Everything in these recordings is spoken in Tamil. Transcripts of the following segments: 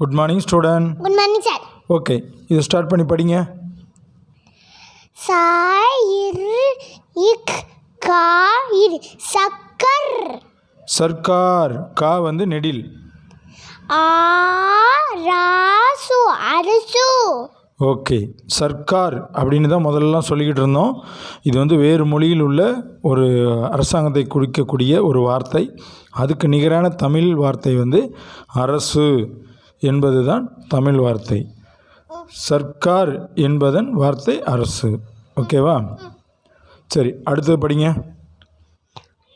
Good morning student good morning sir okay இதை ஸ்டார்ட் பண்ணி படிங்க. சக்கர். சர்க்கார். கா வந்து நெடில். ஆராசு அரசு ஓகே சர்க்கார் அப்படின்னு தான் முதல்லலாம் சொல்லிக்கிட்டு இருந்தோம். இது வந்து வேறு மொழியில் உள்ள ஒரு அரசாங்கத்தை குறிக்கக்கூடிய ஒரு வார்த்தை. அதுக்கு நிகரான தமிழ் வார்த்தை வந்து அரசு. என்பது தான் தமிழ் வார்த்தை. சர்க்கார் என்பதன் வார்த்தை அரசு. ஓகேவா? சரி அடுத்தது படிங்க.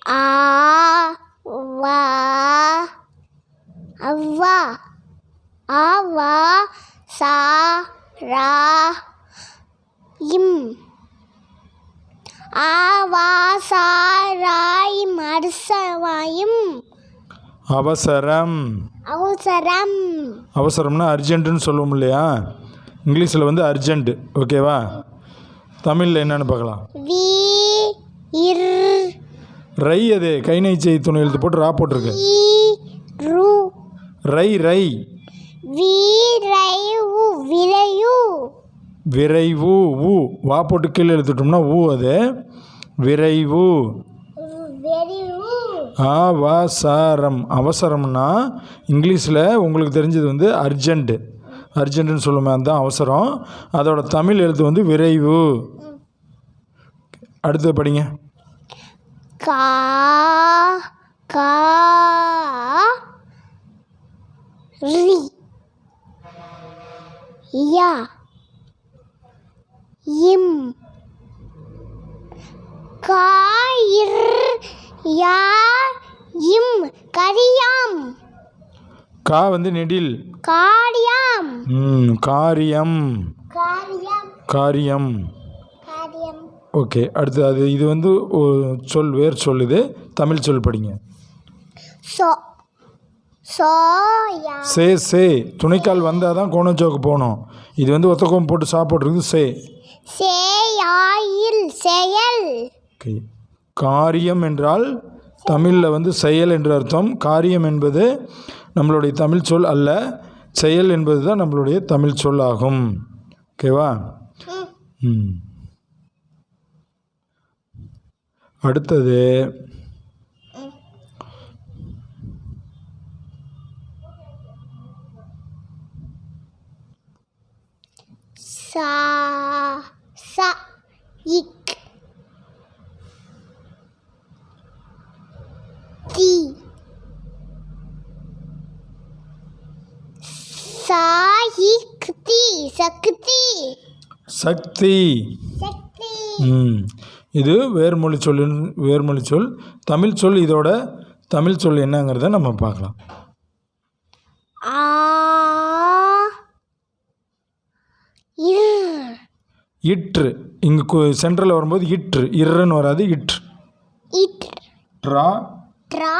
ஆ வா அவ்வா ஆவா சா ரா இம். ஆவா சா ரா இம். அரசவாயும் அவசரம். அவசரம். அவசரம்னா அர்ஜென்ட்டுன்னு சொல்லுவோம் இல்லையா? இங்கிலீஷில் வந்து அர்ஜென்ட். ஓகேவா தமிழில் என்னென்னு பார்க்கலாம். ரை அது. கை நைச்சை துணை எழுத்து போட்டு ரா போட்டிருக்கு. ரு. ரை விரைவு ஊ வா போட்டு கீழே எழுத்துட்டோம்னா ஊ அது. விரைவு. அவசரம். அவசரம்னா இங்கிலீஷில் உங்களுக்கு தெரிஞ்சது வந்து அர்ஜெண்ட்டு அர்ஜென்ட்டுன்னு சொல்லுமே அதுதான் அவசரம். அதோட தமிழ் எழுத்து வந்து விரைவு. அடுத்து படிங்க. கா கா ரி. யா. இம். காயிர் யா இம் கரியாம்? கா வந்து நெடில். காரியாம். ம், காரியம். காரியம். காரியம். காரியம். ஓகே அடுத்து அது இது வந்து ஒரு சொல் வேர் சொல் இது. தமிழ் சொல் படிங்க. சோ சோயா சே சே. துணைக்கால் வந்தால் தான் கோணச்சோக்கு போகணும். இது வந்து ஒத்தக்கம் போட்டு சாப்பிட்றது சே. சேயாயில் செயல். ஓகே. காரியம் என்றால் தமிழில் வந்து செயல் என்று அர்த்தம். காரியம் என்பது நம்மளுடைய தமிழ் சொல் அல்ல. செயல் என்பது தான் நம்மளுடைய தமிழ் சொல் ஆகும். ஓகேவா ம். அடுத்தது. சா ச இக் தி சாயிக்தி சக்தி. சக்தி. இது வேர்மொழி சொல் வேர்மொழி சொல். தமிழ் சொல் இதோட தமிழ் சொல் என்னங்கிறத நம்ம பார்க்கலாம். இற்று. இங்கே சென்ட்ரலில் வரும்போது இற்று. இர்ன்னு வராது இற்று. இட் ட்ரா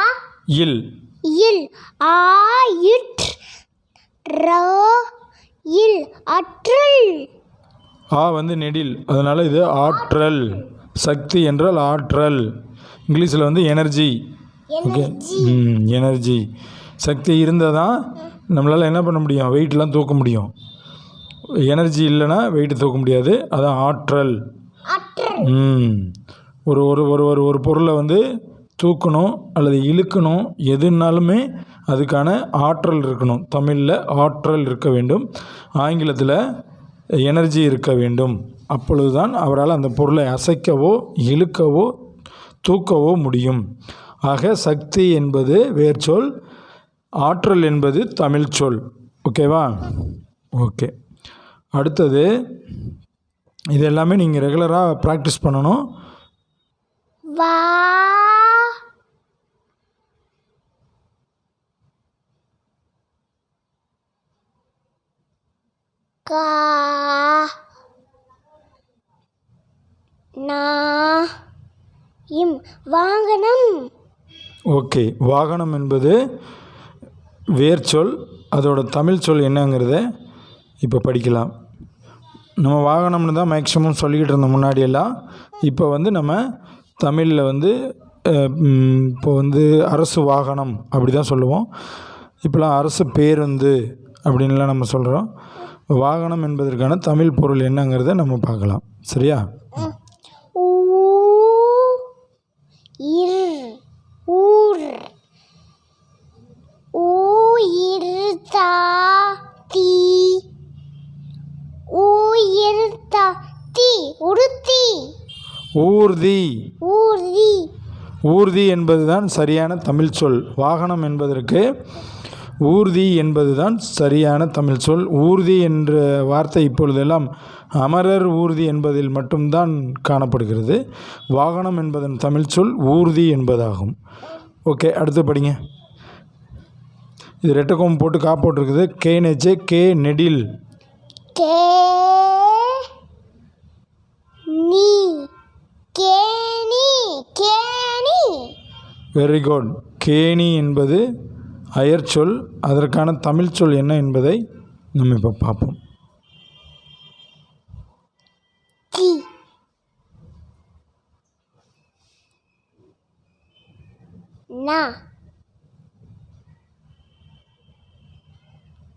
இல். இல். ஆயிட் ரோ இல். அற்றல் ஆ வந்து நெடில். அதனால் இது ஆற்றல். சக்தி என்றால் ஆற்றல். இங்கிலீஷில் வந்து எனர்ஜி. ஓகே? ம் எனர்ஜி. சக்தி இருந்தால் தான் நம்மளால் என்ன பண்ண முடியும்? வெயிட்லாம் தூக்க முடியும். எனர்ஜி இல்லைன்னா வெயிட் தூக்க முடியாது. அதான் ஆற்றல். ம். ஒரு ஒரு ஒரு ஒரு ஒரு பொருளை வந்து தூக்கணும் அல்லது இழுக்கணும் எதுனாலுமே அதுக்கான ஆற்றல் இருக்கணும். தமிழில் ஆற்றல் இருக்க வேண்டும். ஆங்கிலத்தில் எனர்ஜி இருக்க வேண்டும். அப்பொழுதுதான் அவரால் அந்த பொருளை அசைக்கவோ இழுக்கவோ தூக்கவோ முடியும். ஆக சக்தி என்பது வேர்ச்சொல் ஆற்றல் என்பது தமிழ் சொல். ஓகேவா ஓகே அடுத்தது இது எல்லாமே நீங்கள் ரெகுலராக ப்ராக்டிஸ் பண்ணணும். வா கா நா இம் வாகனம். ஓகே வாகனம் என்பது வேர்ச்சொல் அதோட தமிழ் சொல் என்னங்கிறத இப்போ படிக்கலாம். நம்ம வாகனம்னு தான் மேக்ஸிமம் சொல்லிக்கிட்டு இருந்தோம் முன்னாடியெல்லாம். இப்போ வந்து நம்ம தமிழில் வந்து இப்போ வந்து அரசு வாகனம் அப்படி தான் சொல்லுவோம். இப்போலாம் அரசு பேருந்து அப்படின்லாம் நம்ம சொல்கிறோம் வாகனம் என்பதற்கான தமிழ் பொருள் என்னங்கிறத நம்ம பார்க்கலாம். சரியா? ஊர். ஊ இர் தா தீ. ஊ இர் தா தீ. உடுத்தி. ஊர்தி. ஊர்தி. ஊர்தி என்பதுதான் சரியான தமிழ் சொல். வாகனம் என்பதற்கு ஊர்தி என்பதுதான் சரியான தமிழ் சொல். ஊர்தி என்ற வார்த்தை இப்பொழுதெல்லாம் அமரர் ஊர்தி என்பதில் மட்டும்தான் காணப்படுகிறது. வாகனம் என்பதன் தமிழ் சொல் ஊர்தி என்பதாகும். ஓகே அடுத்து படிங்க. இது ரெட்டக்கோம் போட்டு கா போட்டிருக்குது. கே நெச்சே கே நெடில். கே நீ கேணி கேணி வெரி குட் கேணி என்பது அயற்சொல் அதற்கான தமிழ் சொல் என்ன என்பதை நம்ம இப்போ பார்ப்போம். நா.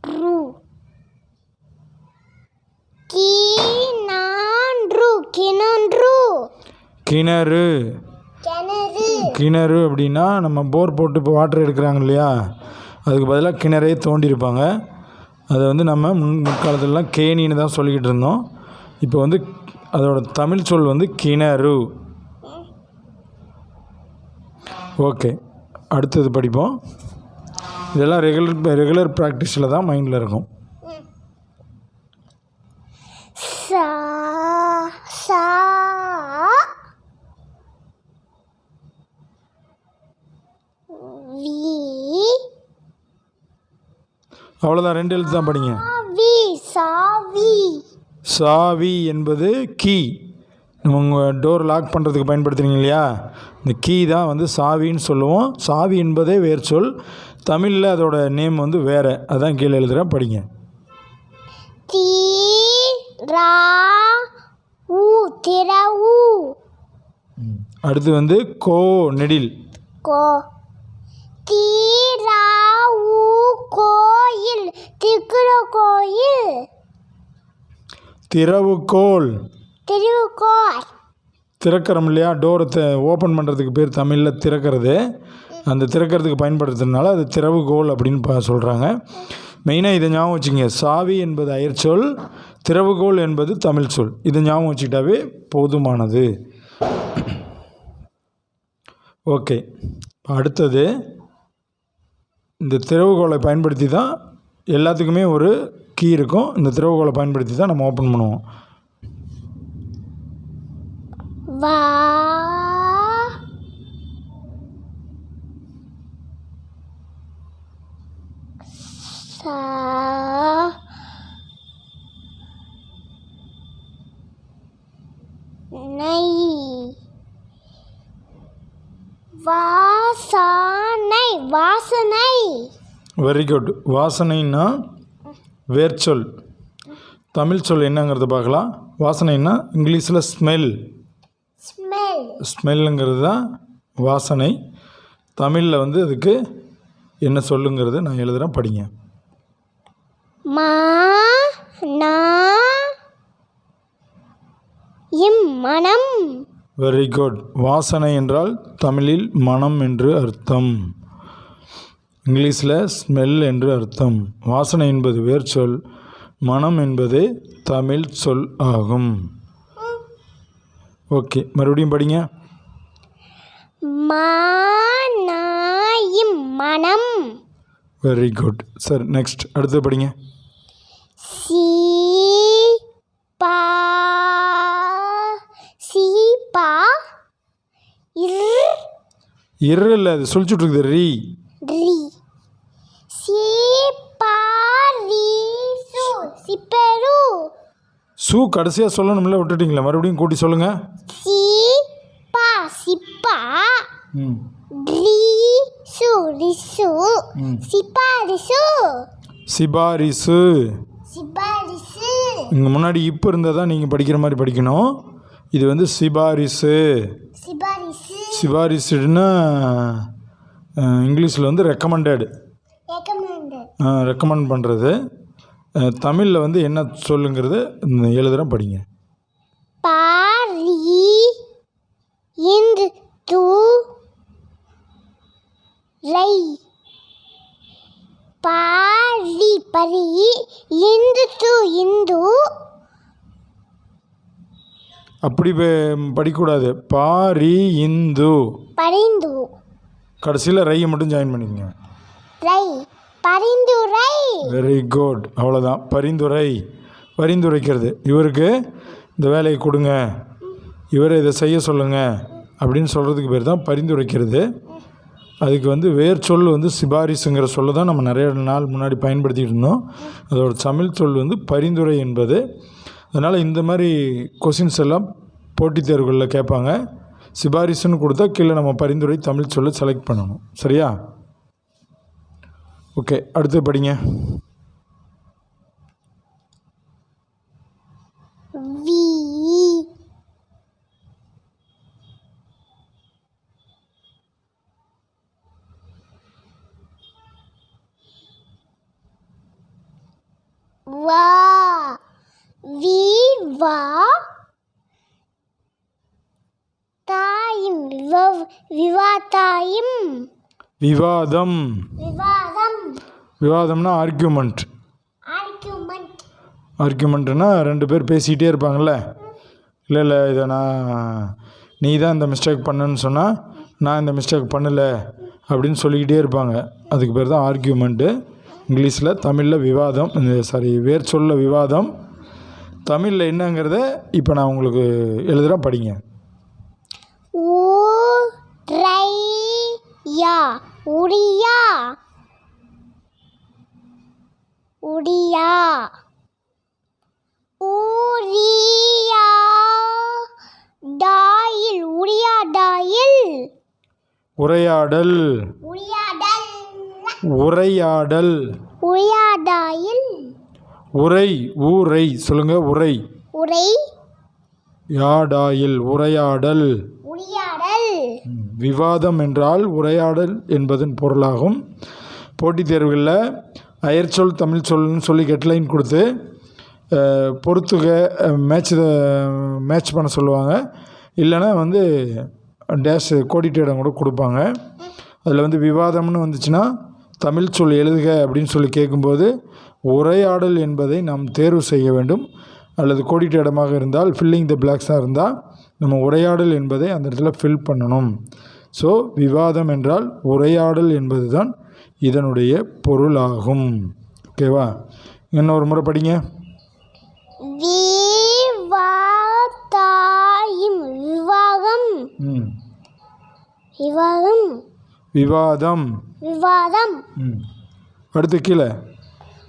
ரு. கிணன்று கிணறு. கிணறு. அப்படின்னா நம்ம போர் போட்டு இப்போ வாட்டர் எடுக்கிறாங்க இல்லையா? அதுக்கு பதிலாக கிணறே தோண்டியிருப்பாங்க அதை வந்து நம்ம முன் முற்காலத்துலலாம் கேணின்னு தான் சொல்லிக்கிட்டு இருந்தோம். இப்போ வந்து அதோட தமிழ் சொல் வந்து கிணறு. ஓகே அடுத்தது படிப்போம். இதெல்லாம் ரெகுலர் ரெகுலர் ப்ராக்டிஸில் தான் மைண்டில் இருக்கும் சா சா வி அவ்வளோதான் ரெண்டு எழுத்து தான் படிங்க. சாவி சாவி. என்பது கீ. உங்கள் டோர் லாக் பண்ணுறதுக்கு பயன்படுத்துறீங்க இல்லையா? இந்த கீ தான் வந்து சாவின்னு சொல்லுவோம். சாவி என்பதே வேறு சொல். தமிழில் அதோட நேம் வந்து வேறு. அதான் கீழே எழுதுகிறேன் படிங்க. தி ரா உ திரவு அடுத்து வந்து கோ நெடில். கோ. தீரா கோயில் கோயில். திறவுகோல் திருவுக்கோர் திறக்கிறோம் இல்லையா? டோரை ஓப்பன் பண்ணுறதுக்கு பேர் தமிழில் திறக்கிறது. அந்த திறக்கிறதுக்கு பயன்படுத்துறதுனால அது திறவுகோல் அப்படின்னு ப சொல்கிறாங்க மெயினாக இதை ஞாபகம் வச்சுங்க சாவி என்பது அயற்சொல் திறவுகோல் என்பது தமிழ் சொல். இதை ஞாபகம் வச்சுக்கிட்டாவே போதுமானது. ஓகே அடுத்தது இந்த திறவுகோலை பயன்படுத்தி தான் எல்லாத்துக்குமே ஒரு கீ இருக்கும். இந்த திறவுகோலை பயன்படுத்தி தான் நம்ம ஓப்பன் பண்ணுவோம். வா சா நை வாசனை வாசனை. வெரி குட் வாசனைன்னா வேர்ச்சொல். தமிழ் சொல் என்னங்கிறத பார்க்கலாம். வாசனைன்னா இங்கிலீஷில் ஸ்மெல் ஸ்மெல் ஸ்மெல்லுங்கிறது தான் வாசனை. தமிழில் வந்து அதுக்கு என்ன சொல்லுங்கிறது நான் எழுதுகிறேன் படிங்க. மா நா இம் மனம். வெரி குட் வாசனை என்றால் தமிழில் மனம் என்று அர்த்தம். இங்கிலீஷில் ஸ்மெல் என்று அர்த்தம். வாசனை என்பது வேர்ச்சொல் மனம் என்பது தமிழ் சொல் ஆகும். ஓகே மறுபடியும் படிங்க. மனம். வெரி குட் சார் நெக்ஸ்ட் அடுத்து படிங்க. சி பா சி பா இர் இரு இல்லை அது சொல்லிச்சுட்டு இருக்குது ரீ. ரி சி. கடைசியாக சொல்லணும்ல விட்டுட்டீங்களா மறுபடியும் கூட்டி சொல்லுங்கள் சி பா சிப்பா ரி சு. ரிசு சிபாரிசு சிப்பா ரிசு இங்கே முன்னாடி இப்போ இருந்தால் தான் நீங்கள் படிக்கிற மாதிரி படிக்கணும். இது வந்து சிபாரிசு சிப்பா ரிசு சிபாரிசுன்னா இங்கிலீஷில் வந்து ரெக்கமெண்டட் ரெக்கமெண்ட் பண்ணுறது தமிழில் வந்து என்ன சொல்லுங்கிறது எழுதுகிறேன் படிங்க. பாரி இந்து ரை. பாரி பரி இந்து இந்து. அப்படி ப- படிக்கக்கூடாது. பாரி இந்து பரிந்து கடைசியில் ரையை மட்டும் ஜாயின் பண்ணிக்கங்க. ரை. பரிந்துரை. வெரி குட் அவ்வளோதான் பரிந்துரை. பரிந்துரைக்கிறது. இவருக்கு இந்த வேலையை கொடுங்க. இவரை இதை செய்ய சொல்லுங்க. அப்படின்னு சொல்கிறதுக்கு பேர் தான் பரிந்துரைக்கிறது. அதுக்கு வந்து வேர் சொல் வந்து சிபாரிசுங்கிற சொல்ல தான் நம்ம நிறைய நாள் முன்னாடி பயன்படுத்திட்டு இருந்தோம். அதோட தமிழ் சொல் வந்து பரிந்துரை என்பது. அதனால் இந்த மாதிரி கொஷின்ஸ் எல்லாம் போட்டித் தேர்வுகளில் கேட்பாங்க. சிபாரிசுன்னு கொடுத்தா கீழே நம்ம பரிந்துரை தமிழ் சொல்ல செலக்ட் பண்ணணும். சரியா? ஓகே அடுத்து படிங்க. Wow. வா வி வா தாயும் விவ விவாதாயும். விவாதம். விவாதம். விவாதம்னா ஆர்கியூமெண்ட் ஆர்குமெண்ட் ஆர்கியூமெண்ட்னா ரெண்டு பேர் பேசிக்கிட்டே இருப்பாங்கள்ல இல்லை இல்லை இதை நான் நீ தான் இந்த மிஸ்டேக் பண்ணேன்னு சொன்னால் நான் இந்த மிஸ்டேக் பண்ணலை அப்படின்னு சொல்லிக்கிட்டே இருப்பாங்க. அதுக்கு பேர் தான் ஆர்கியூமெண்ட்டு இங்கிலீஷில் தமிழில் விவாதம் இந்த சாரி வேர் சொல்ல விவாதம். தமிழில் என்னங்கிறத இப்போ நான் உங்களுக்கு எழுதுகிறேன் படிங்க. ஊ ரை யா உடியா உடியா ஊரியா டாயில் உரியா டாயில். உரையாடல். உரியாடல். உரையாடல். உரியாடாயில் உரை ஊரை சொல்லுங்கள் உரை. உரை. யாடாயில் உரையாடல். உரியாடல். விவாதம் என்றால் உரையாடல் என்பதன் பொருளாகும். போட்டித் தேர்வுகளில் அயற்சொல் தமிழ் சொல்னு சொல்லி ஹெட்லைன் கொடுத்து பொறுத்துக மேட்ச் மேட்ச் பண்ண சொல்லுவாங்க. இல்லைன்னா வந்து டேஷ் கோடிட்ட இடம் கூட கொடுப்பாங்க. அதில் வந்து விவாதம்னு வந்துச்சுன்னா தமிழ் சொல் எழுதுக அப்படின்னு சொல்லி கேட்கும்போது உரையாடல் என்பதை நாம் தேர்வு செய்ய வேண்டும். அல்லது கோடிட்ட இடமாக இருந்தால் ஃபில்லிங் த பிளாக்ஸாக இருந்தால் நம்ம உரையாடல் என்பதை அந்த இடத்துல ஃபில் பண்ணணும். ஸோ விவாதம் என்றால் உரையாடல் என்பது தான் இதனுடைய பொருளாகும். ஓகேவா இன்னொரு முறை படிங்க. விவாகம். விவாகம். விவாதம். விவாதம். ம். அடுத்து கீழே.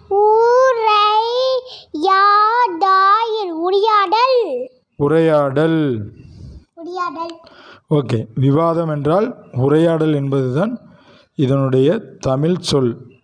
ஊரை யாடாயில் உரியாடல். உரையாடல். உரியாடல். ஓகே. விவாதம் என்றால் உரையாடல் என்பது தான் இதனுடைய தமிழ் சொல்.